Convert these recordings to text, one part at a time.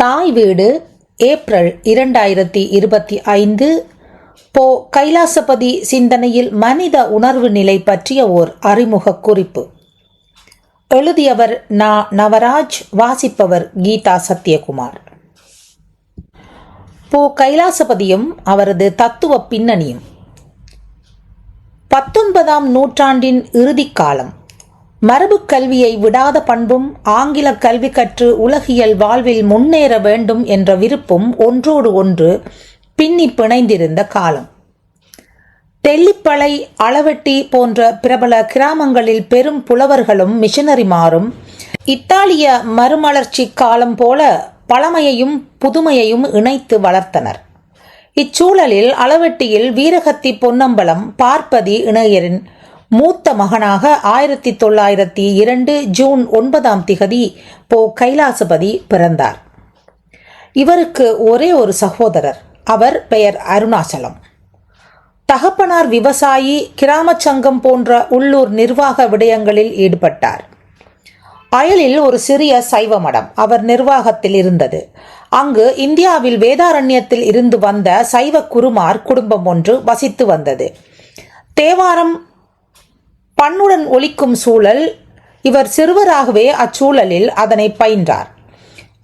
தாய் வீடு ஏப்ரல் இரண்டாயிரத்தி இருபத்தி ஐந்து. போ. கைலாசபதி சிந்தனையில் மனித உணர்வு நிலை பற்றிய ஓர் அறிமுக குறிப்பு. எழுதியவர் நா. நவராஜ் வாசிப்பவர் கீதா சத்யகுமார். போ. கைலாசபதியும் அவரது தத்துவ பின்னணியும். பத்தொன்பதாம் நூற்றாண்டின் இறுதிக் மரபுக் கல்வியை விடாத பண்பும் ஆங்கில கல்வி கற்று உலகியல் வாழ்வில் முன்னேற வேண்டும் என்ற விருப்பும் ஒன்றோடு ஒன்று பின்னி பிணைந்திருந்த காலம். தெல்லிப்பளை அளவெட்டி போன்ற பிரபல கிராமங்களில் பெரும் புலவர்களும் மிஷனரிமாரும் இத்தாலிய மறுமலர்ச்சி காலம் போல பழமையையும் புதுமையையும் இணைத்து வளர்த்தனர். இச்சூழலில் அளவெட்டியில் வீரகத்தி பொன்னம்பலம் பார்ப்பதி இணையரின் மூத்த மகனாக ஆயிரத்தி தொள்ளாயிரத்தி இரண்டு ஜூன் ஒன்பதாம் திகதி போ கைலாசபதி பிறந்தார். இவருக்கு ஒரே ஒரு சகோதரர். அவர் பெயர் அருணாச்சலம். தகப்பனார் விவசாயி கிராமச் சங்கம் போன்ற உள்ளூர் நிர்வாக விடயங்களில் ஈடுபட்டார். அயலில் ஒரு சிறிய சைவ மடம் அவர் நிர்வாகத்தில் இருந்தது. அங்கு இந்தியாவில் வேதாரண்யத்தில் இருந்து வந்த சைவ குருமார் குடும்பம் ஒன்று வசித்து வந்தது. தேவாரம் பண்ணுடன் ஒழிக்கும் சூழல் இவர் சிறுவராகவே அச்சூழலில் அதனை பயின்றார்.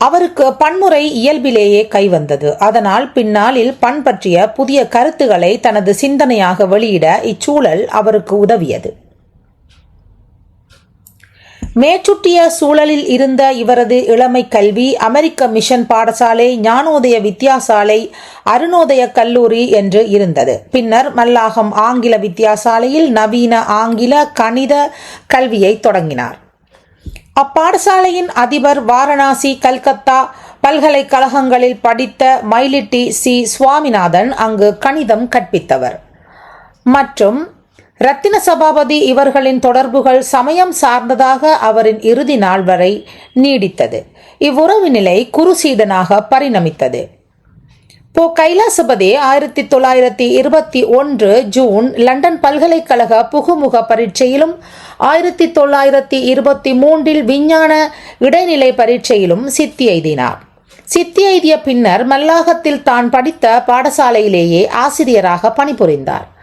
அவருக்கு பன்முறை இயல்பிலேயே கைவந்தது அதனால் பின்னாளில் பண் பற்றிய புதிய கருத்துக்களை தனது சிந்தனையாக வெளியிட இச்சூழல் அவருக்கு உதவியது. மேற்றுட்டிய சூழலில் இருந்த இவரது இளமை கல்வி அமெரிக்க மிஷன் பாடசாலை ஞானோதய வித்தியாசாலை அருணோதய கல்லூரி என்று இருந்தது. பின்னர் மல்லாகம் ஆங்கில வித்தியாசாலையில் நவீன ஆங்கில கணித கல்வியை தொடங்கினார். அப்பாடசாலையின் அதிபர் வாரணாசி கல்கத்தா பல்கலைக்கழகங்களில் படித்த மயிலிட்டி சி. சுவாமிநாதன் அங்கு கணிதம் கற்பித்தவர். மற்றும் ரத்தின சபாபதி இவர்களின் தொடர்புகள் சமயம் சார்ந்ததாக அவரின் இறுதி நாள் வரை நீடித்தது. இவ்வுறவு நிலை குருசீடனாக பரிணமித்தது. போ. கைலாசபதி ஆயிரத்தி தொள்ளாயிரத்தி இருபத்தி ஒன்று ஜூன் லண்டன் பல்கலைக்கழக புகுமுக பரீட்சையிலும் ஆயிரத்தி தொள்ளாயிரத்தி இருபத்தி மூன்றில் விஞ்ஞான இடைநிலை பரீட்சையிலும் சித்தி எய்தினார். சித்தி எய்திய பின்னர் மல்லாகத்தில் தான் படித்த பாடசாலையிலேயே ஆசிரியராக பணிபுரிந்தார்.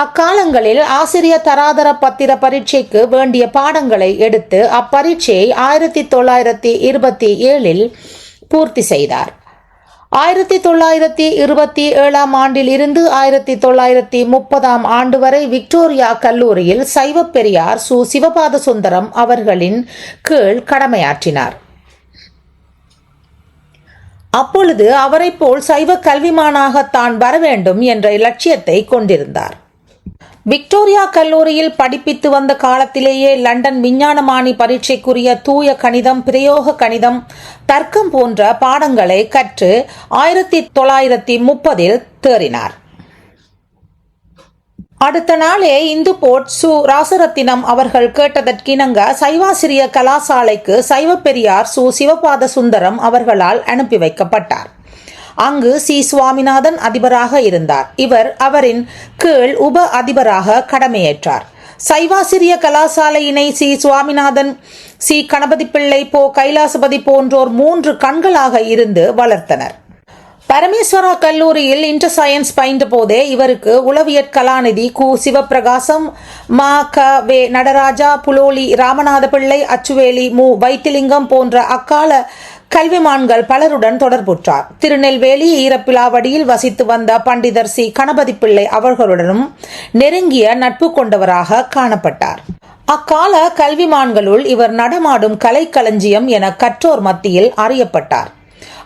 அக்காலங்களில் ஆசிரியர் தராதர பத்திர பரீட்சைக்கு வேண்டிய பாடங்களை எடுத்து அப்பரீட்சையை ஆயிரத்தி தொள்ளாயிரத்தி இருபத்தி ஏழில் பூர்த்தி செய்தார். ஆயிரத்தி தொள்ளாயிரத்தி இருபத்தி ஏழாம் ஆண்டில் இருந்து ஆயிரத்தி தொள்ளாயிரத்தி முப்பதாம் ஆண்டு வரை விக்டோரியா கல்லூரியில் சைவ பெரியார் சு. சிவபாத சுந்தரம் அவர்களின் கீழ் கடமையாற்றினார். அப்பொழுது அவரை போல் சைவ கல்விமானாக தான் வர வேண்டும் என்ற இலட்சியத்தை கொண்டிருந்தார். விக்டோரியா கல்லூரியில் படிப்பித்து வந்த காலத்திலேயே லண்டன் விஞ்ஞானமானி பரீட்சைக்குரிய தூய கணிதம் பிரயோக கணிதம் தர்க்கம் போன்ற பாடங்களை கற்று ஆயிரத்தி தொள்ளாயிரத்தி முப்பதில் தேறினார். அடுத்த நாளே இந்து போட் சு ராசரத்தினம் அவர்கள் கேட்டதற்கிணங்க சைவாசிரிய கலாசாலைக்கு சைவ பெரியார் சு சிவபாத சுந்தரம் அவர்களால் அனுப்பி வைக்கப்பட்டார். அங்கு சி. சுவாமிநாதன் அதிபராக இருந்தார். இவர் அவரின் கீழ் உப அதிபராக கடமையேற்றார். சைவாசிரிய கலாசாலையினை சி. சுவாமிநாதன் சி. கணபதி பிள்ளை போ. கைலாசபதி போன்றோர் மூன்று கண்களாக இருந்து வளர்த்தனர். பரமேஸ்வரா கல்லூரியில் இன்டர் சயின்ஸ் பயின்ற போதே இவருக்கு உளவியற் கலாநிதி கு. சிவபிரகாசம் மா. க. வே. நடராஜா புலோலி ராமநாத பிள்ளை அச்சுவேலி மு. வைத்திலிங்கம் போன்ற அக்கால கல்விமான்கள் பலருடன் தொடர்புற்றார் திருநெல்வேலி ஈரப்பிலாவடியில் வசித்து வந்த பண்டிதர் சி. கணபதி பிள்ளை அவர்களுடனும் நெருங்கிய நட்பு கொண்டவராக காணப்பட்டார். அக்கால கல்விமான்களுள் இவர் நடமாடும் கலைக்களஞ்சியம் என கற்றோர் மத்தியில் அறியப்பட்டார்.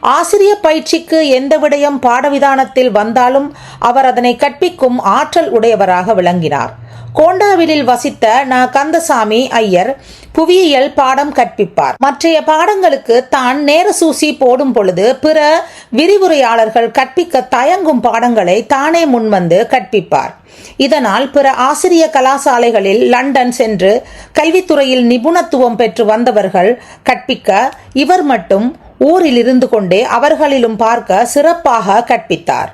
ஆசிரிய பயிற்சிக்கு எந்த விடயம் பாடவிதானத்தில் வந்தாலும் அவர் அதனை கற்பிக்கும் ஆற்றல் உடையவராக விளங்கினார். கோண்டாவிலில் வசித்த ந. கந்தசாமி ஐயர் புவியியல் பாடம் கற்பிப்பார். மற்றைய பாடங்களுக்கு தான் நேர சூசி போடும் பொழுது பிற விரிவுரையாளர்கள் கற்பிக்க தயங்கும் பாடங்களை தானே முன்வந்து கற்பிப்பார். இதனால் பிற ஆசிரிய கலாசாலைகளில் லண்டன் சென்று கல்வித்துறையில் நிபுணத்துவம் பெற்று வந்தவர்கள் கற்பிக்க இவர் மட்டும் ஊரில் இருந்து கொண்டே அவர்களிலும் பார்க்க சிறப்பாக கற்பித்தார்.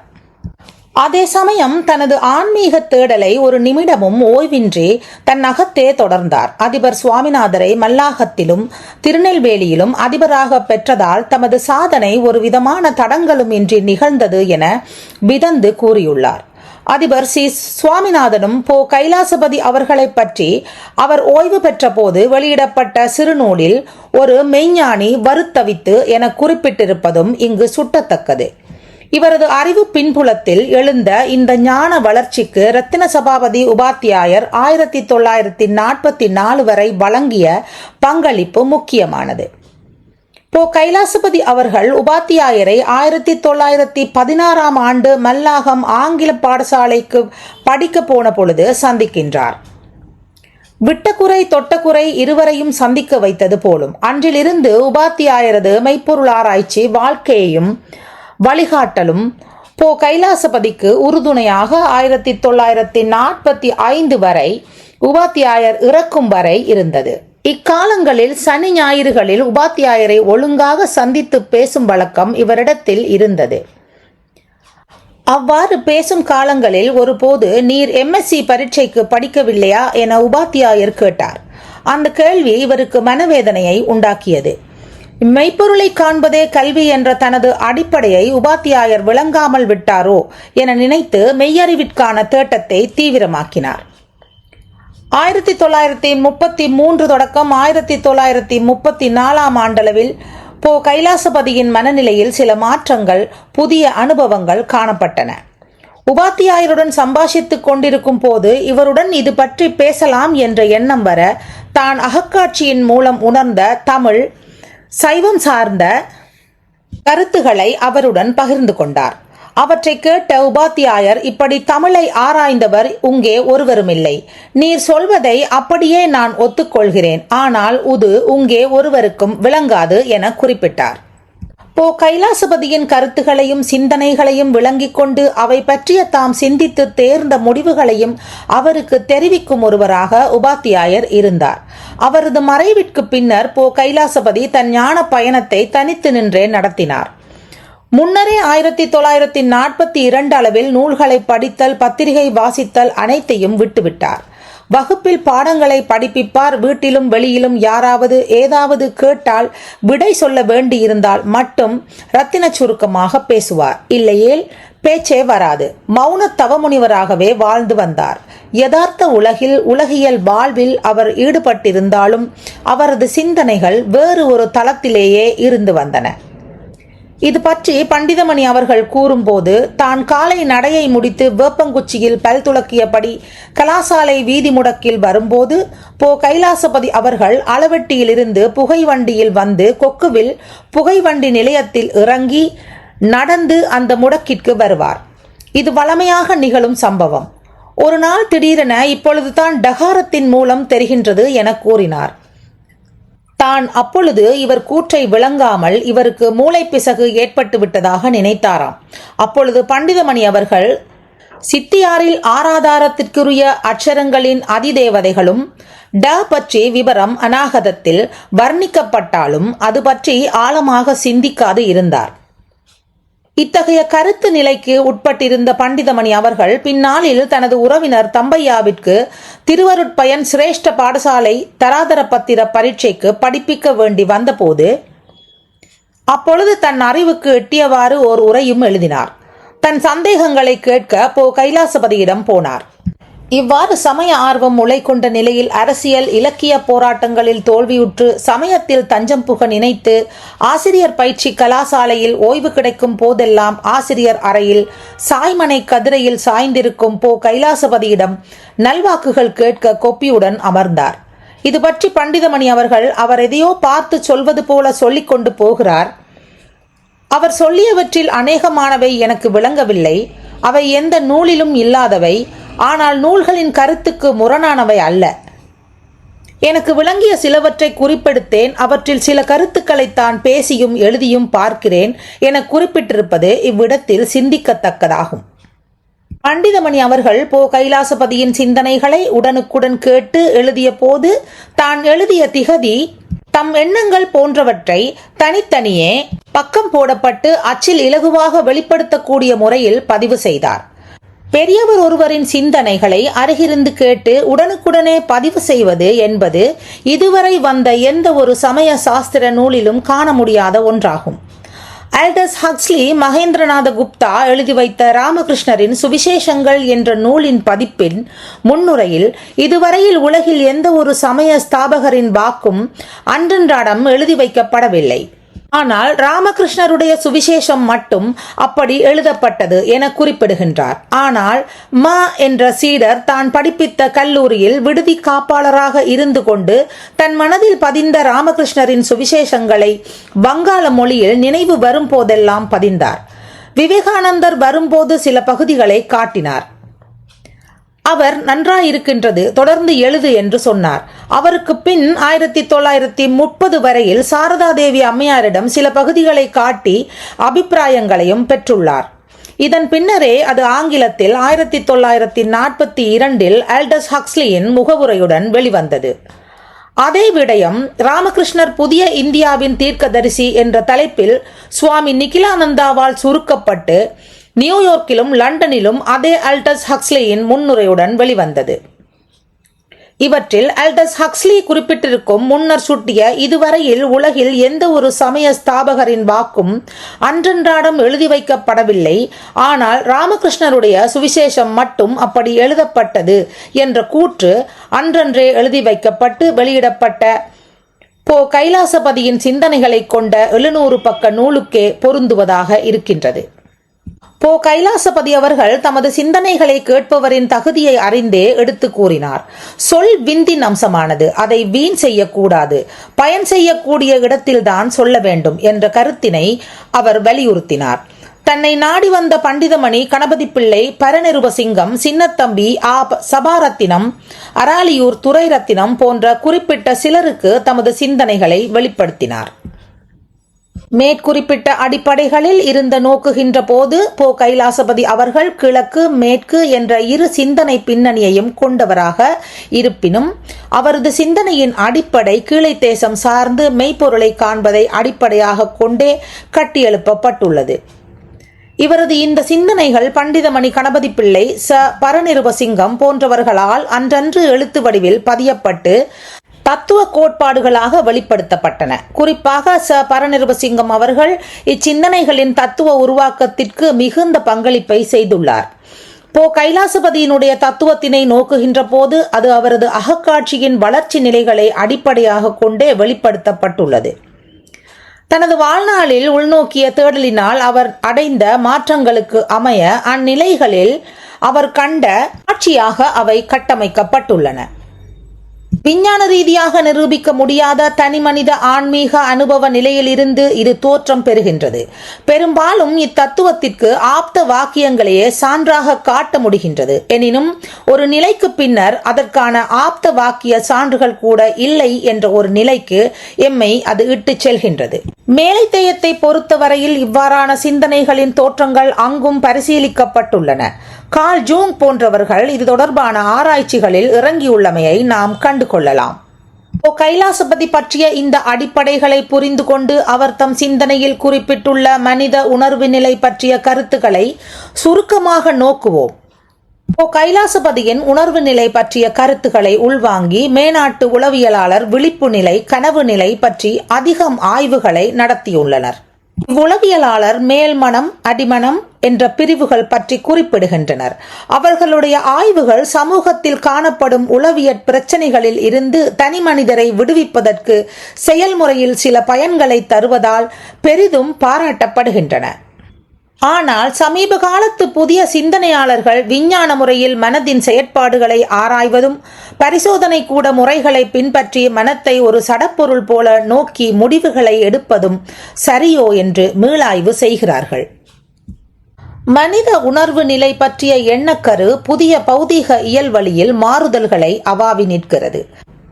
அதே சமயம் தனது ஆன்மீக தேடலை ஒரு நிமிடமும் ஓய்வின்றி தன் அகத்தே தொடர்ந்தார். அதிபர் சுவாமிநாதரை மல்லாகத்திலும் திருநெல்வேலியிலும் அதிபராக பெற்றதால் தமது சாதனை ஒரு விதமான தடங்களும் இன்றி நிகழ்ந்தது என விதந்து கூறியுள்ளார். அதிபர் சி சுவாமிநாதனும் போ கைலாசபதி அவர்களை பற்றி அவர் ஓய்வு பெற்ற போது வெளியிடப்பட்ட சிறுநூலில் ஒரு மெய்ஞானி வருத்தவித்து என குறிப்பிட்டிருப்பதும் இங்கு சுட்டத்தக்கது. இவரது அறிவு பின்புலத்தில் எழுந்த இந்த ஞான வளர்ச்சிக்கு ரத்தின சபாபதி உபாத்தியாயர் ஆயிரத்தி தொள்ளாயிரத்தி நாற்பத்தி நாலு வரை வழங்கிய பங்களிப்பு முக்கியமானது. போ கைலாசபதி அவர்கள் உபாத்தியாயரை ஆயிரத்தி தொள்ளாயிரத்தி பதினாறாம் ஆண்டு மல்லாகம் ஆங்கில பாடசாலைக்கு படிக்க போன பொழுது சந்திக்கின்றார். விட்டக்குறை தொட்டக்குறை இருவரையும் சந்திக்க வைத்தது போலும் அன்றிலிருந்து உபாத்தியாயரது மெய்ப்பொருள் ஆராய்ச்சி வாழ்க்கையையும் வழிகாட்டலும் போ கைலாசபதிக்கு உறுதுணையாக ஆயிரத்தி தொள்ளாயிரத்தி நாற்பத்தி ஐந்து வரை உபாத்தியாயர் இறக்கும் வரை இருந்தது. இக்காலங்களில் சனி ஞாயிறுகளில் உபாத்தியாயரை ஒழுங்காக சந்தித்து பேசும் வழக்கம் இவரிடத்தில் இருந்தது. அவ்வாறு பேசும் காலங்களில் ஒருபோது நீர் எம்எஸ்சி பரீட்சைக்கு படிக்கவில்லையா என உபாத்தியாயர் கேட்டார். அந்த கேள்வி இவருக்கு மனவேதனையை உண்டாக்கியது. மெய்ப்பொருளை காண்பதே கல்வி என்ற தனது அடிப்படையை உபாத்தியாயர் விளங்காமல் விட்டாரோ என நினைத்து மெய்யறிவிற்கான தேட்டத்தை தீவிரமாக்கினார். ஆயிரத்தி தொள்ளாயிரத்தி முப்பத்தி மூன்று தொடக்கம் ஆயிரத்தி தொள்ளாயிரத்தி முப்பத்தி நாலாம் ஆண்டளவில் போ கைலாசபதியின் மனநிலையில் சில மாற்றங்கள் புதிய அனுபவங்கள் காணப்பட்டன. உபாத்தியாயருடன் சம்பாஷித்துக் கொண்டிருக்கும் போது இவருடன் இது பற்றி பேசலாம் என்ற எண்ணம் வர தான் அகக்காட்சியின் மூலம் உணர்ந்த தமிழ் சைவம் சார்ந்த கருத்துகளை அவருடன் பகிர்ந்து கொண்டார். அவற்றை கேட்ட உபாத்தியாயர் இப்படி தமிழை ஆராய்ந்தவர் உங்கே ஒருவருமில்லை. நீர் சொல்வதை அப்படியே நான் ஒத்துக்கொள்கிறேன். ஆனால் உது உங்கே ஒருவருக்கும் விளங்காது என குறிப்பிட்டார். போ கைலாசபதியின் கருத்துகளையும் சிந்தனைகளையும் விளங்கிக் கொண்டு அவை பற்றிய தாம் சிந்தித்து தேர்ந்த முடிவுகளையும் அவருக்கு தெரிவிக்கும் ஒருவராக உபாத்தியாயர் இருந்தார். அவரது மறைவிற்கு பின்னர் போ கைலாசபதி தன் ஞான பயணத்தை தனித்து நின்றே நடத்தினார். முன்னரே ஆயிரத்தி தொள்ளாயிரத்தி நாற்பத்தி இரண்டு அளவில் நூல்களை படித்தல் பத்திரிகை வாசித்தல் அனைத்தையும் விட்டுவிட்டார். வகுப்பில் பாடங்களை படிப்பிப்பார் வீட்டிலும் வெளியிலும் யாராவது ஏதாவது கேட்டால் விடை சொல்ல வேண்டியிருந்தால் மட்டும் ரத்தின சுருக்கமாக பேசுவார். இல்லையேல் பேச்சே வராது. மௌன தவமுனிவராகவே வாழ்ந்து வந்தார். யதார்த்த உலகில் உலகியல் வாழ்வில் அவர் ஈடுபட்டிருந்தாலும் அவரது சிந்தனைகள் வேறு ஒரு தளத்திலேயே இருந்து வந்தன. இது பற்றி பண்டிதமணி அவர்கள் கூறும்போது தான் காலை நடையை முடித்து வேப்பங்குச்சியில் பல் துளக்கியபடி கலாசாலை வீதி முடக்கில் வரும்போது போ கைலாசபதி அவர்கள் அளவெட்டியிலிருந்து புகை வண்டியில் வந்து கொக்குவில் புகை வண்டி நிலையத்தில் இறங்கி நடந்து அந்த முடக்கிற்கு வருவார். இது வளமையாக நிகழும் சம்பவம். ஒரு நாள் திடீரென இப்பொழுதுதான் டகாரத்தின் மூலம் தெரிகின்றது என கூறினார். தான் அப்பொழுது இவர் கூற்றை விளங்காமல் இவருக்கு மூளைப்பிசகு ஏற்பட்டு விட்டதாக நினைத்தாராம். அப்பொழுது பண்டிதமணி அவர்கள் சித்தியாரில் ஆராதாரத்திற்குரிய அட்சரங்களின் அதிதேவதைகளும் ட பற்றி விவரம் அநாகதத்தில் வர்ணிக்கப்பட்டாலும் அது பற்றி ஆழமாக சிந்திக்காது இருந்தார். இத்தகைய கருத்து நிலைக்கு உட்பட்டிருந்த பண்டிதமணி அவர்கள் பின்னாளில் தனது உறவினர் தம்பையாவிற்கு திருவருட்பயன் சிரேஷ்ட பாடசாலை தராதர பத்திர பரீட்சைக்கு படிப்பிக்க வேண்டி வந்தபோது அப்பொழுது தன் அறிவுக்கு எட்டியவாறு ஓர் உரையும் எழுதினார். தன் சந்தேகங்களை கேட்க போ கைலாசபதியிடம் போனார். இவ்வாறு சமய ஆர்வம் முளை கொண்ட நிலையில் அரசியல் இலக்கிய போராட்டங்களில் தோல்வியுற்று சமயத்தில் தஞ்சம் புக நினைத்து ஆசிரியர் பயிற்சி கலாசாலையில் ஓய்வு கிடைக்கும் போதெல்லாம் ஆசிரியர் அறையில் சாய்மனை கதிரையில் சாய்ந்திருக்கும் போ கைலாசபதியிடம் நல்வாக்குகள் கேட்க கொப்பியுடன் அமர்ந்தார். இது பற்றி பண்டிதமணி அவர்கள் அவர் எதையோ பார்த்து சொல்வது போல சொல்லிக் கொண்டு போகிறார். அவர் சொல்லியவற்றில் அநேகமானவை எனக்கு விளங்கவில்லை. அவை எந்த நூலிலும் இல்லாதவை. ஆனால் நூல்களின் கருத்துக்கு முரணானவை அல்ல. எனக்கு விளங்கிய சிலவற்றை குறிப்பெடுத்தேன் அவற்றில் சில கருத்துக்களை தான் பேசியும் எழுதியும் பார்க்கிறேன் என குறிப்பிட்டிருப்பது இவ்விடத்தில் சிந்திக்கத்தக்கதாகும். பண்டிதமணி அவர்கள் போ. கைலாசபதியின் சிந்தனைகளை உடனுக்குடன் கேட்டு எழுதிய போது தான் எழுதிய திகதி தம் எண்ணங்கள் போன்றவற்றை தனித்தனியே பக்கம் போடப்பட்டு அச்சில் இலகுவாக வெளிப்படுத்தக்கூடிய முறையில் பதிவு செய்தார். பெரியவர் ஒருவரின் சிந்தனைகளை அருகிருந்து கேட்டு உடனுக்குடனே பதிவு செய்வது என்பது இதுவரை வந்த எந்த ஒரு சமய சாஸ்திர நூலிலும் காண முடியாத ஒன்றாகும். ஆல்டஸ் ஹக்ஸ்லி மகேந்திரநாத குப்தா எழுதி வைத்த ராமகிருஷ்ணரின் சுவிசேஷங்கள் என்ற நூலின் பதிப்பின் முன்னுரையில் இதுவரையில் உலகில் எந்த ஒரு சமய ஸ்தாபகரின் வாக்கும் அன்றன்றாடம் எழுதி வைக்கப்படவில்லை. ஆனால் ராமகிருஷ்ணருடைய சுவிசேஷம் மட்டும் அப்படி எழுதப்பட்டது என குறிப்பிடுகின்றார். ஆனால் ம என்ற சீடர் தான் படிப்பித்த கல்லூரியில் விடுதி காப்பாளராக இருந்து கொண்டு தன் மனதில் பதிந்த ராமகிருஷ்ணரின் சுவிசேஷங்களை வங்காள மொழியில் நினைவு வரும் போதெல்லாம் பதிந்தார். விவேகானந்தர் வரும்போது சில பகுதிகளை காட்டினார். அவர் நன்றாயிருக்கின்றது தொடர்ந்து எழுது என்று சொன்னார். அவருக்கு பின் ஆயிரத்தி தொள்ளாயிரத்தி முப்பது வரையில் சாரதா தேவி அம்மையாரிடம் சில பகுதிகளை காட்டி அபிப்பிராயங்களையும் பெற்றுள்ளார். இதன் பின்னரே அது ஆங்கிலத்தில் ஆயிரத்தி தொள்ளாயிரத்தி நாற்பத்தி இரண்டில் ஆல்டஸ் ஹக்ஸ்லியின் முகவுரையுடன் வெளிவந்தது. அதே விடயம் ராமகிருஷ்ணர் புதிய இந்தியாவின் தீர்க்கதரிசி என்ற தலைப்பில் சுவாமி நிகிலானந்தாவால் சுருக்கப்பட்டு நியூயார்க்கிலும் லண்டனிலும் அதே அல்டஸ் ஹக்ஸ்லியின் முன்னுரையுடன் வெளிவந்தது. இவற்றில் அல்டஸ் ஹக்ஸ்லி குறிப்பிட்டிருக்கும் முன்னர் சுட்டிய இதுவரையில் உலகில் எந்த ஒரு சமய ஸ்தாபகரின் வாக்கும் அன்றன்றாடம் எழுதி வைக்கப்படவில்லை. ஆனால் ராமகிருஷ்ணருடைய சுவிசேஷம் மட்டும் அப்படி எழுதப்பட்டது என்ற கூற்று அன்றன்றே எழுதி வைக்கப்பட்டு வெளியிடப்பட்ட போ கைலாசபதியின் சிந்தனைகளை கொண்ட எழுநூறு பக்க நூலுக்கே பொருந்துவதாக இருக்கின்றது. போ கைலாசபதி அவர்கள் தமது சிந்தனைகளை கேட்பவரின் தகுதியை அறிந்தே எடுத்து கூறினார். சொல் விந்தின் அம்சமானது. அதை வீண் செய்யக்கூடாது. பயன் செய்யக்கூடிய இடத்தில்தான் சொல்ல வேண்டும் என்ற கருத்தினை அவர் வலியுறுத்தினார். தன்னை நாடி வந்த பண்டிதமணி கணபதி பிள்ளை பரநிருபசிங்கம் சின்னத்தம்பி ஆ சபாரத்தினம் அராலியூர் துரைரத்தினம் போன்ற குறிப்பிட்ட சிலருக்கு தமது சிந்தனைகளை வெளிப்படுத்தினார். மேற்குறிப்பிட்ட அடிப்படைகளில் இருந்த நோக்குகின்ற போது போ கைலாசபதி அவர்கள் கிழக்கு மேற்கு என்ற இரு சிந்தனை பின்னணியையும் கொண்டவராக இருப்பினும் அவரது சிந்தனையின் அடிப்படை கீழை தேசம் சார்ந்து மெய்ப்பொருளை காண்பதை அடிப்படையாக கொண்டே கட்டியெழுப்பப்பட்டுள்ளது. இவரது இந்த சிந்தனைகள் பண்டிதமணி கணபதி பிள்ளை ச. பரநிருபசிங்கம் போன்றவர்களால் அன்றன்று எழுத்து வடிவில் பதியப்பட்டு தத்துவ கோட்பாடுகளாக வெளிப்படுத்தப்பட்டன. குறிப்பாக ச. பரநிருபசிங்கம் அவர்கள் இச்சிந்தனைகளின் தத்துவ உருவாக்கத்திற்கு மிகுந்த பங்களிப்பை செய்துள்ளார். போ. கைலாசபதியினுடைய தத்துவத்தினை நோக்குகின்ற போது அது அவரது அகக்காட்சியின் வளர்ச்சி நிலைகளை அடிப்படையாக கொண்டே வெளிப்படுத்தப்பட்டுள்ளது. தனது வாழ்நாளில் உள்நோக்கிய தேடலினால் அவர் அடைந்த மாற்றங்களுக்கு அமைய அந்நிலைகளில் அவர் கண்ட காட்சியாக அவை கட்டமைக்கப்பட்டுள்ளன. விஞ்ஞான ரீதியாக நிரூபிக்க முடியாத தனிமனித ஆன்மீக அனுபவ நிலையிலிருந்து இது தோற்றம் பெறுகின்றது. பெரும்பாலும் இத்தத்துவத்திற்கு ஆப்த வாக்கியங்களையே சான்றாக காட்ட முடிகின்றது. எனினும் ஒரு நிலைக்கு பின்னர் அதற்கான ஆப்த வாக்கிய சான்றுகள் கூட இல்லை என்ற ஒரு நிலைக்கு எம்மை அது இட்டுச் செல்கின்றது. மேலைத்தேயத்தை பொறுத்தவரையில் இவ்வாறான சிந்தனைகளின் தோற்றங்கள் அங்கும் பரிசீலிக்கப்பட்டுள்ளன. கால் ஜூங் போன்றவர்கள் இது தொடர்பான ஆராய்ச்சிகளில் இறங்கியுள்ளமையை நாம் கண்டு கொள்ளலாம். ஓ கைலாசபதி பற்றிய இந்த அடிப்படைகளை புரிந்து கொண்டு அவர் தம் சிந்தனையில் குறிப்பிட்டுள்ள மனித உணர்வு நிலை பற்றிய கருத்துக்களை சுருக்கமாக நோக்குவோம். ஓ கைலாசபதியின் உணர்வு நிலை பற்றிய கருத்துக்களை உள்வாங்கி மேனாட்டு உளவியலாளர் விழிப்பு நிலை கனவு நிலை பற்றி அதிகம் ஆய்வுகளை நடத்தியுள்ளனர். உளவியலாளர் மேல்மனம் அடிமனம் என்ற பிரிவுகள் பற்றி குறிப்பிடுகின்றனர். அவர்களுடைய ஆய்வுகள் சமூகத்தில் காணப்படும் உளவியற் பிரச்சனைகளில் இருந்து தனி மனிதரை விடுவிப்பதற்கு செயல்முறையில் சில பயன்களை தருவதால் பெரிதும் பாராட்டப்படுகின்றன. ஆனால் சமீப காலத்து புதிய சிந்தனையாளர்கள் விஞ்ஞான முறையில் மனதின் செயற்பாடுகளை ஆராய்வதும் பரிசோதனை கூட முறைகளை பின்பற்றி மனத்தை ஒரு சடப்பொருள் போல நோக்கி முடிவுகளை எடுப்பதும் சரியோ என்று மீளாய்வு செய்கிறார்கள். மனித உணர்வு நிலை பற்றிய எண்ணக்கரு புதிய பௌதீக இயல்வழியில் மாறுதல்களை அவாவி நிற்கிறது.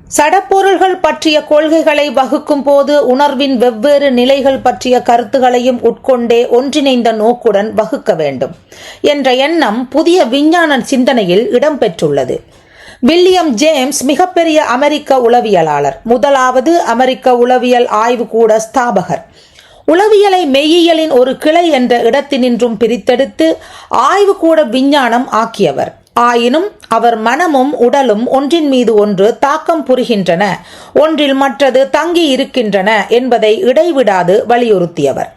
சடப்பொருள்கள் பற்றிய கொள்கைகளை வகுக்கும் போது உணர்வின் வெவ்வேறு நிலைகள் பற்றிய கருத்துகளையும் உட்கொண்டே ஒன்றிணைந்த நோக்குடன் வகுக்க வேண்டும் என்ற எண்ணம் புதிய விஞ்ஞான சிந்தனையில் இடம்பெற்றுள்ளது. வில்லியம் ஜேம்ஸ் மிகப்பெரிய அமெரிக்க உளவியலாளர். முதலாவது அமெரிக்க உளவியல் ஆய்வுகூட ஸ்தாபகர். உளவியலை மெய்யியலின் ஒரு கிளை என்ற இடத்தினின்றும் பிரித்தெடுத்து ஆய்வுக்கூட விஞ்ஞானம் ஆக்கியவர். ஆயினும் அவர் மனமும் உடலும் ஒன்றின் மீது ஒன்று தாக்கம் புரிகின்றன. ஒன்றில் மற்றது தங்கி இருக்கின்றன என்பதை இடைவிடாது வலியுறுத்தியவர்.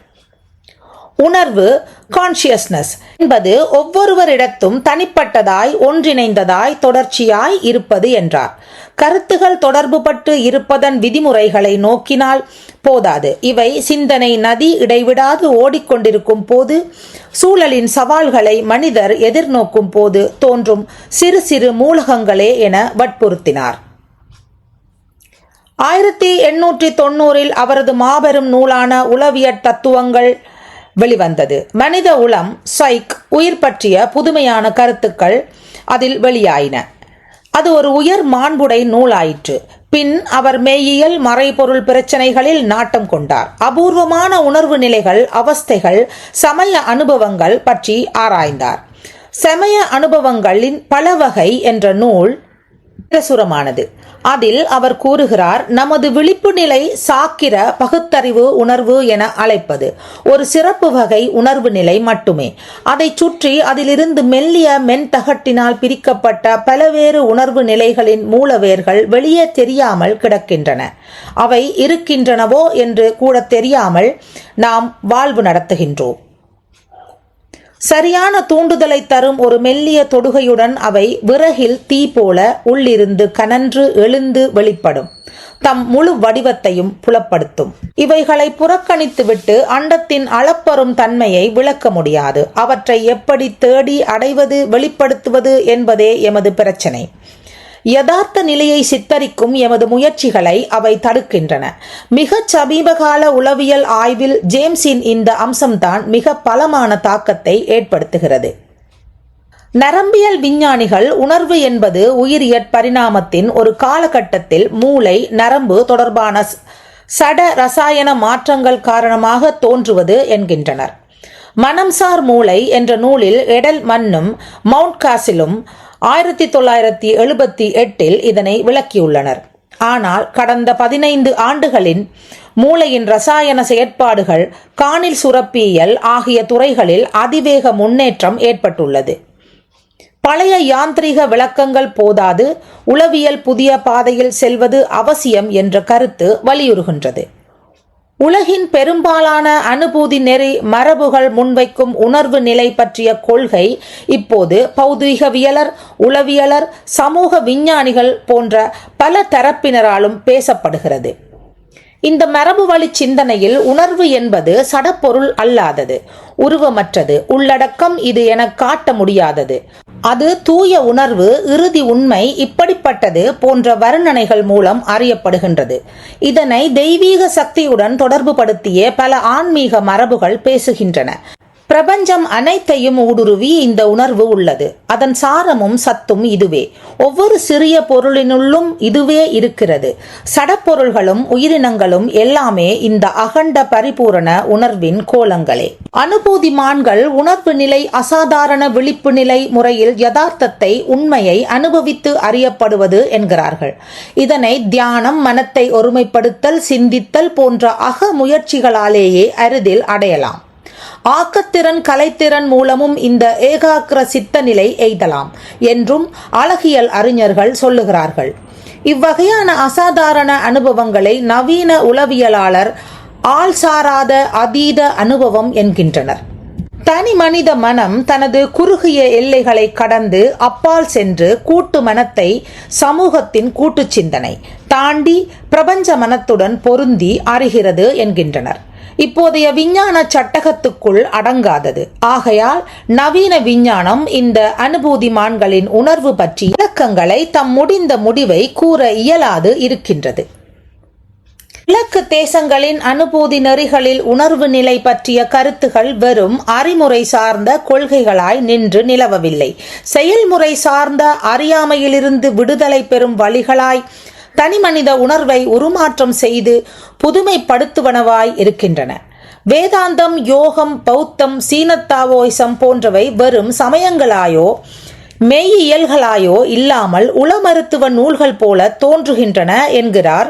உணர்வு கான்சியஸ்னஸ் என்பது ஒவ்வொருவரிடத்தும் தனிப்பட்டதாய் ஒன்றிணைந்ததாய் தொடர்ச்சியாய் இருப்பது என்றார். கருத்துகள் தொடர்புபட்டு இருப்பதன் விதிமுறைகளை நோக்கினால் போதாது. இவை சிந்தனை நதி இடைவிடாது ஓடிக்கொண்டிருக்கும் போது சூழலின் சவால்களை மனிதர் எதிர்நோக்கும் போது தோன்றும் சிறு சிறு மூலகங்களே என வற்புறுத்தினார். ஆயிரத்தி எண்ணூற்றி தொண்ணூறில் அவரது மாபெரும் நூலான உளவியற் தத்துவங்கள் வெளிவந்தது. மனித உளம் சைக் உயிர் பற்றிய புதுமையான கருத்துக்கள் அதில் வெளியாயின. அது ஒரு உயர் மாண்புடை நூலாயிற்று. பின் அவர் மெய்யியல் மறைபொருள் பிரச்சனைகளில் நாட்டம் கொண்டார். அபூர்வமான உணர்வு நிலைகள் அவஸ்தைகள் சமய அனுபவங்கள் பற்றி ஆராய்ந்தார். சமய அனுபவங்களின் பல வகை என்ற நூல் பிரசுரமானது. அதில் அவர் கூறுகிறார் நமது விழிப்பு நிலை சாக்கிர பகுத்தறிவு உணர்வு என அழைப்பது ஒரு சிறப்பு வகை உணர்வு நிலை மட்டுமே. அதை சுற்றி அதிலிருந்து மெல்லிய மென்தகட்டினால் பிரிக்கப்பட்ட பலவேறு உணர்வு நிலைகளின் மூலவேர்கள் வெளியே தெரியாமல் கிடக்கின்றன. அவை இருக்கின்றனவோ என்று கூட தெரியாமல் நாம் வாழ்வு நடத்துகின்றோம். சரியான தூண்டுதலை தரும் ஒரு மெல்லிய தொடுகையுடன் அவை விறகில் தீ போல உள்ளிருந்து கனன்று எழுந்து வெளிப்படும். தம் முழு வடிவத்தையும் புலப்படுத்தும். இவைகளை புறக்கணித்துவிட்டு அண்டத்தின் அளப்பரும் தன்மையை விளக்க முடியாது. அவற்றை எப்படி தேடி அடைவது வெளிப்படுத்துவது என்பதே எமது பிரச்சனை. யதார்த்த நிலையை சித்தரிக்கும் எமது முயற்சிகளை அவை தடுக்கின்றன. மிக சமீபகால உளவியல் ஆய்வில் ஜேம்ஸின் இந்த அம்சம்தான் மிக பலமான தாக்கத்தை ஏற்படுத்துகிறது. நரம்பியல் விஞ்ஞானிகள் உணர்வு என்பது உயிரியற் பரிணாமத்தின் ஒரு காலகட்டத்தில் மூளை நரம்பு தொடர்பான சட ரசாயன மாற்றங்கள் காரணமாக தோன்றுவது என்கின்றனர். மனம்சார் மூளை என்ற நூலில் எடல் மன்னும் மவுண்ட் காசிலும் ஆயிரத்தி தொள்ளாயிரத்தி எழுபத்தி எட்டில் இதனை விளக்கியுள்ளனர். ஆனால் கடந்த பதினைந்து ஆண்டுகளின் மூளையின் ரசாயன செயற்பாடுகள் காணில் சுரப்பியல் ஆகிய துறைகளில் அதிவேக முன்னேற்றம் ஏற்பட்டுள்ளது. பழைய யாந்திரிக விளக்கங்கள் போதாது உளவியல் புதிய பாதையில் செல்வது அவசியம் என்ற கருத்து வலியுறுகின்றது. உலகின் பெரும்பாலான அனுபூதி நெறி மரபுகள் முன்வைக்கும் உணர்வு நிலை பற்றிய கொள்கை இப்போது பௌதீகவியலர் உளவியலர் சமூக விஞ்ஞானிகள் போன்ற பல தரப்பினராலும் பேசப்படுகிறது. இந்த மரபு வழி சிந்தனையில் உணர்வு என்பது சடப்பொருள் அல்லாதது. உருவமற்றது. உள்ளடக்கம் இது என காட்ட முடியாதது. அது தூய உணர்வு இறுதி உண்மை இப்படிப்பட்டது போன்ற வர்ணனைகள் மூலம் அறியப்படுகின்றது. இதனை தெய்வீக சக்தியுடன் தொடர்புபடுத்திய பல ஆன்மீக மரபுகள் பேசுகின்றன. பிரபஞ்சம் அனைத்தையும் ஊடுருவி இந்த உணர்வு உள்ளது. அதன் சாரமும் சத்தும் இதுவே. ஒவ்வொரு சிறிய பொருளினுள்ளும் இதுவே இருக்கிறது. சடப்பொருள்களும் உயிரினங்களும் எல்லாமே இந்த அகண்ட பரிபூரண உணர்வின் கோலங்களே. அனுபூதிமான்கள் உணர்வு நிலை அசாதாரண விழிப்பு நிலை முறையில் யதார்த்தத்தை உண்மையை அனுபவித்து அறியப்படுவது என்கிறார்கள். இதனை தியானம் மனத்தை ஒருமைப்படுத்தல் சிந்தித்தல் போன்ற அக முயற்சிகளாலேயே அரிதில் அடையலாம். ஆக்கத்திறன் கலைத்திறன் மூலமும் இந்த ஏகாக்கிர சித்த நிலை எய்தலாம் என்றும் அழகியல் அறிஞர்கள் சொல்லுகிறார்கள். இவ்வகையான அசாதாரண அனுபவங்களை நவீன உளவியலாளர் ஆள்சாராத அதீத அனுபவம் என்கின்றனர். தனி மனித மனம் தனது குறுகிய எல்லைகளை கடந்து அப்பால் சென்று கூட்டு மனத்தை சமூகத்தின் கூட்டு சிந்தனை தாண்டி பிரபஞ்ச மனத்துடன் பொருந்தி அறிகிறது என்கின்றனர். இப்போதைய விஞ்ஞான சட்டகத்துக்குள் அடங்காதது. ஆகையால் நவீன விஞ்ஞானம் இந்த அனுபூதிமான்களின் உணர்வு பற்றி இலக்கங்களை தம் முடிந்த முடிவை கூற இயலாது இருக்கின்றது. கிழக்கு தேசங்களின் அனுபூதி நெறிகளில் உணர்வு நிலை பற்றிய கருத்துகள் வெறும் அறிமுறை சார்ந்த கொள்கைகளாய் நின்று நிலவவில்லை. செயல்முறை சார்ந்த அறியாமையிலிருந்து விடுதலை பெறும் வழிகளாய் தனிமனித உணர்வை உருமாற்றம் செய்து புதுமைப்படுத்துவனவாய் இருக்கின்றன. வேதாந்தம் யோகம் பௌத்தம் சீனத்தாவோய்சம் போன்றவை வெறும் சமயங்களாயோ மெய்யியல்களாயோ இல்லாமல் உள மருத்துவ நூல்கள் போல தோன்றுகின்றன என்கிறார்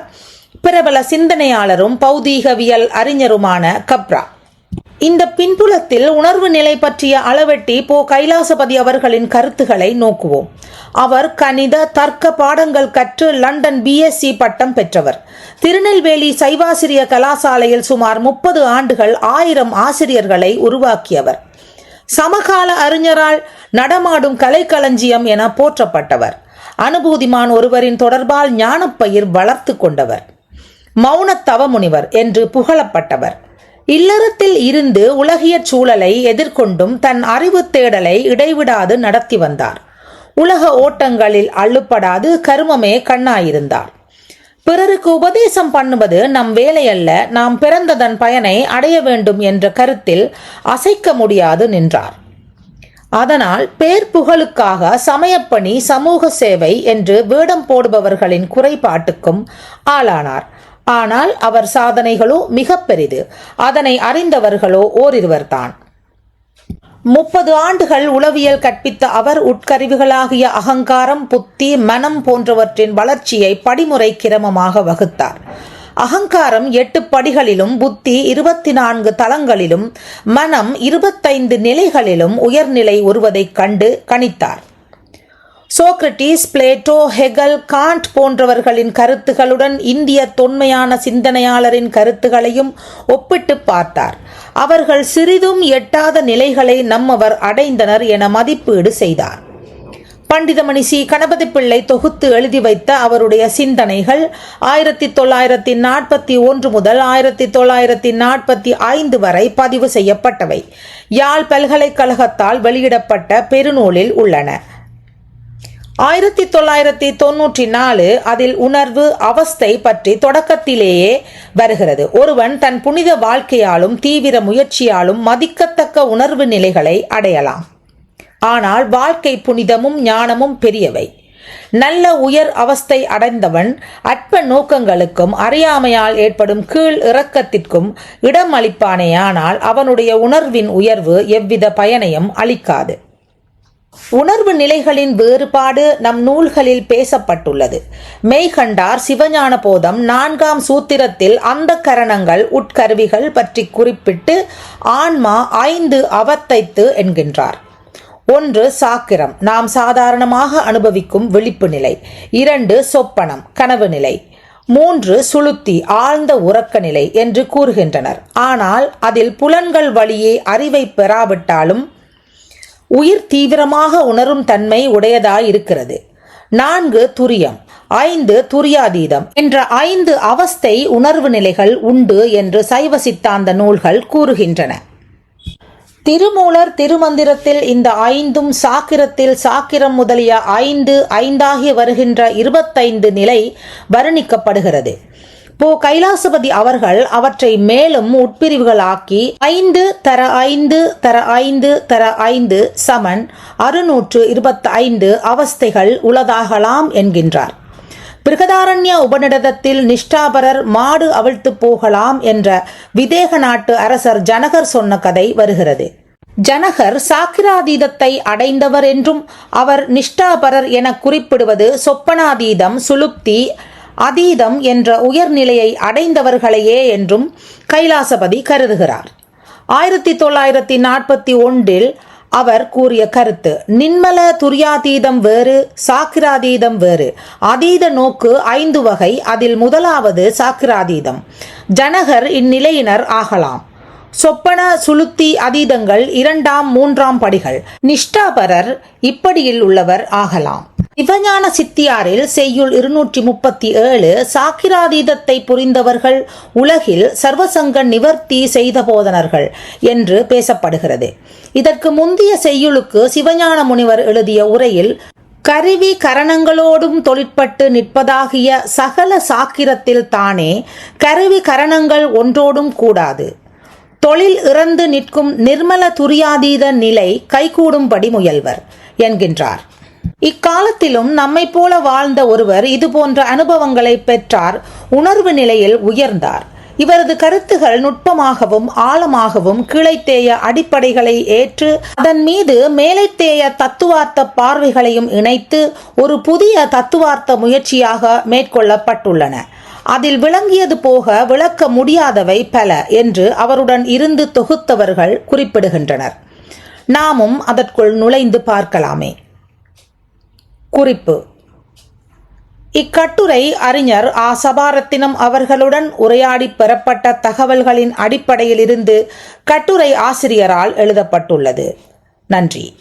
பிரபல சிந்தனையாளரும் பௌதீகவியல் அறிஞருமான கப்ரா. இந்த பின்புலத்தில் உணர்வு நிலை பற்றிய அளவெட்டி போ கைலாசபதி அவர்களின் கருத்துக்களை நோக்குவோம். அவர் கணித தர்க்க பாடங்கள் கற்று லண்டன் பிஎஸ்சி பட்டம் பெற்றவர். திருநெல்வேலி சைவாசிரிய கலாசாலையில் சுமார் முப்பது ஆண்டுகள் ஆயிரம் ஆசிரியர்களை உருவாக்கியவர். சமகால அறிஞரால் நடமாடும் கலைக்களஞ்சியம் என போற்றப்பட்டவர். அனுபூதிமான் ஒருவரின் தொடர்பால் ஞானப்பயிர் வளர்த்து கொண்டவர். மௌன தவமுனிவர் என்று புகழப்பட்டவர். இல்லறத்தில் இருந்து உலகிய சூழலை எதிர்கொண்டும் தன் அறிவு தேடலை இடைவிடாது நடத்தி வந்தார். உலக ஓட்டங்களில் அள்ளுப்படாது கருமமே கண்ணாயிருந்தார். பிறருக்கு உபதேசம் பண்ணுவது நம் வேலையல்ல நாம் பிறந்ததன் பயனை அடைய வேண்டும் என்ற கருத்தில் அசைக்க முடியாது நின்றார். அதனால் பேர் புகழுக்காக சமயப்பணி சமூக சேவை என்று வேடம் போடுபவர்களின் குறைபாட்டுக்கும் ஆளானார். ஆனால் அவர் சாதனைகளோ மிக பெரிது. அதனை அறிந்தவர்களோ ஓரிருவர்தான். முப்பது ஆண்டுகள் உளவியல் கற்பித்த அவர் உட்கருவிகளாகிய அகங்காரம் புத்தி மனம் போன்றவற்றின் வளர்ச்சியை படிமுறை கிரமமாக வகுத்தார். அகங்காரம் எட்டு படிகளிலும் புத்தி இருபத்தி நான்கு தளங்களிலும் மனம் இருபத்தைந்து நிலைகளிலும் உயர்நிலை உருவதைக் கண்டு கணித்தார். சோக்ரட்டிஸ் பிளேட்டோ ஹெகல் காண்ட் போன்றவர்களின் கருத்துகளுடன் இந்திய தொன்மையான சிந்தனையாளரின் கருத்துகளையும் ஒப்பிட்டு பார்த்தார். அவர்கள் சிறிதும் எட்டாத நிலைகளை நம்மவர் அடைந்தனர் என மதிப்பீடு செய்தார். பண்டிதமணி சி. கணபதி பிள்ளை தொகுத்து எழுதி வைத்த அவருடைய சிந்தனைகள் ஆயிரத்தி தொள்ளாயிரத்தி நாற்பத்தி ஒன்று முதல் ஆயிரத்தி தொள்ளாயிரத்தி நாற்பத்தி ஐந்து வரை பதிவு செய்யப்பட்டவை. யாழ் பல்கலைக்கழகத்தால் வெளியிடப்பட்ட பெருநூலில் உள்ளன. ஆயிரத்தி தொள்ளாயிரத்தி தொன்னூற்றி நாலு அதில் உணர்வு அவஸ்தை பற்றி தொடக்கத்திலேயே வருகிறது. ஒருவன் தன் புனித வாழ்க்கையாலும் தீவிர முயற்சியாலும் மதிக்கத்தக்க உணர்வு நிலைகளை அடையலாம். ஆனால் வாழ்க்கை புனிதமும் ஞானமும் பெரியவை. நல்ல உயர் அவஸ்தை அடைந்தவன் அற்ப நோக்கங்களுக்கும் அறியாமையால் ஏற்படும் கீழ் இறக்கத்திற்கும் இடம் அளிப்பானேயானால் அவனுடைய உணர்வின் உயர்வு எவ்வித பயனையும் அளிக்காது. உணர்வு நிலைகளின் வேறுபாடு நம் நூல்களில் பேசப்பட்டுள்ளது. மெய்கண்டார் சிவஞான போதம் நான்காம் சூத்திரத்தில் அந்த கரணங்கள் உட்கருவிகள் பற்றி குறிப்பிட்டு ஆன்மா ஐந்து அவத்தைத்து என்கின்றார். ஒன்று சாக்கிரம். நாம் சாதாரணமாக அனுபவிக்கும் விழிப்பு நிலை. இரண்டு சொப்பனம் கனவு நிலை. மூன்று சுளுத்தி ஆழ்ந்த உறக்க நிலை என்று கூறுகின்றனர். ஆனால் அதில் புலன்கள் வழியே அறிவை பெறாவிட்டாலும் உயிர் தீவிரமாக உணரும் தன்மை உடையதாயிருக்கிறது. நான்கு துரியம். ஐந்து துரியாதீதம். என்ற ஐந்து அவஸ்தை உணர்வு நிலைகள் உண்டு என்று சைவ சித்தாந்த நூல்கள் கூறுகின்றன. திருமூலர் திருமந்திரத்தில் இந்த ஐந்தும் சாக்கிரத்தில் சாக்கிரம் முதலிய ஐந்து ஐந்தாகி வருகின்ற இருபத்தைந்து நிலை வர்ணிக்கப்படுகிறது. போ கைலாசபதி அவர்கள் அவற்றை மேலும் உட்பிரிவுகளாக்கி ஐந்து தர ஐந்து தர ஐந்து தர ஐந்து சமன் அறுநூற்று இருபத்தி ஐந்து அவஸ்தைகள் உளதாகலாம் என்கின்றார். பிருகதாரண்ய உபநிடதத்தில் நிஷ்டாபரர் மாடு அவிழ்த்து போகலாம் என்ற விதேக நாட்டு அரசர் ஜனகர் சொன்ன கதை வருகிறது. ஜனகர் சாக்கிராதீதத்தை அடைந்தவர் என்றும் அவர் நிஷ்டாபரர் என குறிப்பிடுவது சொப்பனாதீதம் சுளுப்தி அதீதம் என்ற உயர்நிலையை அடைந்தவர்களையே என்றும் கைலாசபதி கருதுகிறார். ஆயிரத்தி தொள்ளாயிரத்தி நாற்பத்தி ஒன்றில் அவர் கூறிய கருத்து நின்மல துரியாதீதம் வேறு சாக்கிராதீதம் வேறு. அதீத நோக்கு ஐந்து வகை அதில் முதலாவது சாக்கிராதீதம். ஜனகர் இந்நிலையினர் ஆகலாம். சொப்பன சுளுத்தி அதீதங்கள் இரண்டாம் மூன்றாம் படிகள். நிஷ்டாபரர் இப்படியில் உள்ளவர் ஆகலாம். சிவஞான சித்தியாரில் செய்யுள் இருநூற்றி முப்பத்தி ஏழு சாக்கிராதீதத்தை புரிந்தவர்கள் உலகில் சர்வசங்க நிவர்த்தி செய்த போதனர்கள் என்று பேசப்படுகிறது. இதற்கு முந்தைய செய்யுளுக்கு சிவஞான முனிவர் எழுதிய உரையில் கருவி கரணங்களோடும் தொழிற்பட்டு நிற்பதாகிய சகல சாக்கிரத்தில் தானே கருவி கரணங்கள் ஒன்றோடும் கூடாது. தொழில் இறந்து நிற்கும் நிர்மல துரியாதீத நிலை கைகூடும்படி முயல்வர் என்கின்றார். இக்காலத்திலும் நம்மை போல வாழ்ந்த ஒருவர் இது போன்ற அனுபவங்களை பெற்றார் உணர்வு நிலையில் உயர்ந்தார். இவரது கருத்துகள் நுட்பமாகவும் ஆழமாகவும் கீழைத்தேய அடிப்படைகளை ஏற்று அதன் மீது மேலைத்தேய தத்துவார்த்த பார்வைகளையும் இணைத்து ஒரு புதிய தத்துவார்த்த முயற்சியாக மேற்கொள்ளப்பட்டுள்ளன. அதில் விளங்கியது போக விளக்க முடியாதவை பல என்று அவருடன் இருந்து தொகுத்தவர்கள் குறிப்பிடுகின்றனர். நாமும் அதற்குள் நுழைந்து பார்க்கலாமே. குறிப்பு. இக்கட்டுரை அறிஞர் ஆ. சபாரத்தினம் அவர்களுடன் உரையாடி பெறப்பட்ட தகவல்களின் அடிப்படையில் இருந்து கட்டுரை ஆசிரியரால் எழுதப்பட்டுள்ளது. நன்றி.